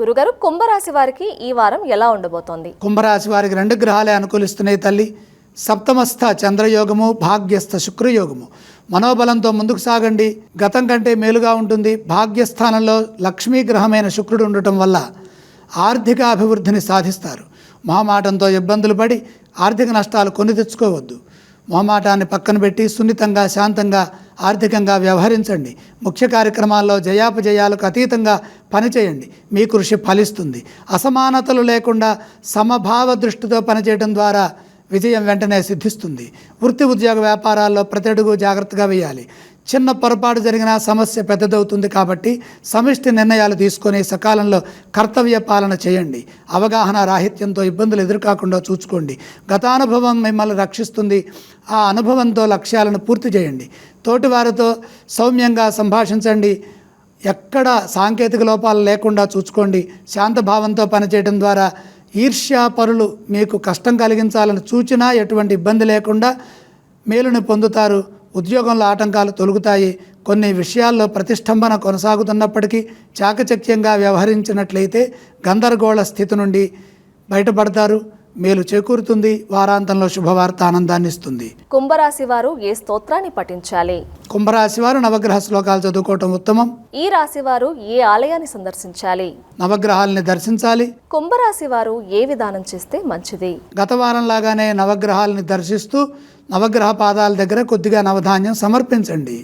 గురుగారు కుంభరాశి వారికి ఈ వారం ఎలా ఉండబోతోంది? కుంభరాశి వారికి రెండు గ్రహాలే అనుకూలిస్తున్నాయి తల్లి. సప్తమస్థ చంద్రయోగము భాగ్యస్థ శుక్రయోగము. మనోబలంతో ముందుకు సాగండి. గతం కంటే మేలుగా ఉంటుంది. భాగ్యస్థానంలో లక్ష్మీ గ్రహమైన శుక్రుడు ఉండటం వల్ల ఆర్థిక అభివృద్ధిని సాధిస్తారు. మహామాటంతో ఇబ్బందులు పడి ఆర్థిక నష్టాలు కొని తెచ్చుకోవద్దు. మొహమాటాన్ని పక్కన పెట్టి సున్నితంగా శాంతంగా ఆర్థికంగా వ్యవహరించండి. ముఖ్య కార్యక్రమాల్లో జయాపజయాలకు అతీతంగా పనిచేయండి. మీ కృషి ఫలిస్తుంది. అసమానతలు లేకుండా సమభావ దృష్టితో పనిచేయడం ద్వారా విజయం వెంటనే సిద్ధిస్తుంది. వృత్తి ఉద్యోగ వ్యాపారాల్లో ప్రతి అడుగు జాగ్రత్తగా వేయాలి. చిన్న పొరపాటు జరిగినా సమస్య పెద్దదవుతుంది కాబట్టి సమిష్టి నిర్ణయాలు తీసుకొని సకాలంలో కర్తవ్య పాలన చేయండి. అవగాహన రాహిత్యంతో ఇబ్బందులు ఎదురుకాకుండా చూసుకోండి. గతానుభవం మిమ్మల్ని రక్షిస్తుంది. ఆ అనుభవంతో లక్ష్యాలను పూర్తి చేయండి. తోటివారితో సౌమ్యంగా సంభాషించండి. ఎక్కడ సాంకేతిక లోపాలు లేకుండా చూసుకోండి. శాంతభావంతో పనిచేయడం ద్వారా ఈర్ష్యాపరులు మీకు కష్టం కలిగించాలని సూచన ఎటువంటి ఇబ్బంది లేకుండా మేలుని పొందుతారు. ఉద్యోగంలో ఆటంకాలు తొలుగుతాయి. కొన్ని విషయాల్లో ప్రతిష్టంభన కొనసాగుతున్నప్పటికీ చాకచక్యంగా వ్యవహరించినట్లయితే గందరగోళ స్థితి నుండి బయటపడతారు. మేలు చేకూరుతుంది. వారాంతంలో శుభవార్త ఆనందాన్ని ఇస్తుంది కుంభరాశి వారు ఏ స్తోత్రాన్ని పఠించాలి? కుంభరాశి వారు నవగ్రహ శ్లోకాలు చదువుకోవటం ఉత్తమం. ఈ రాశి వారు ఏ ఆలయాన్ని సందర్శించాలి? నవగ్రహాలని దర్శించాలి. కుంభరాశి వారు ఏ విధానం చేస్తే మంచిది? గత వారం లాగానే నవగ్రహాలని దర్శిస్తూ నవగ్రహ పాదాల దగ్గర కొద్దిగా నవధాన్యం సమర్పించండి.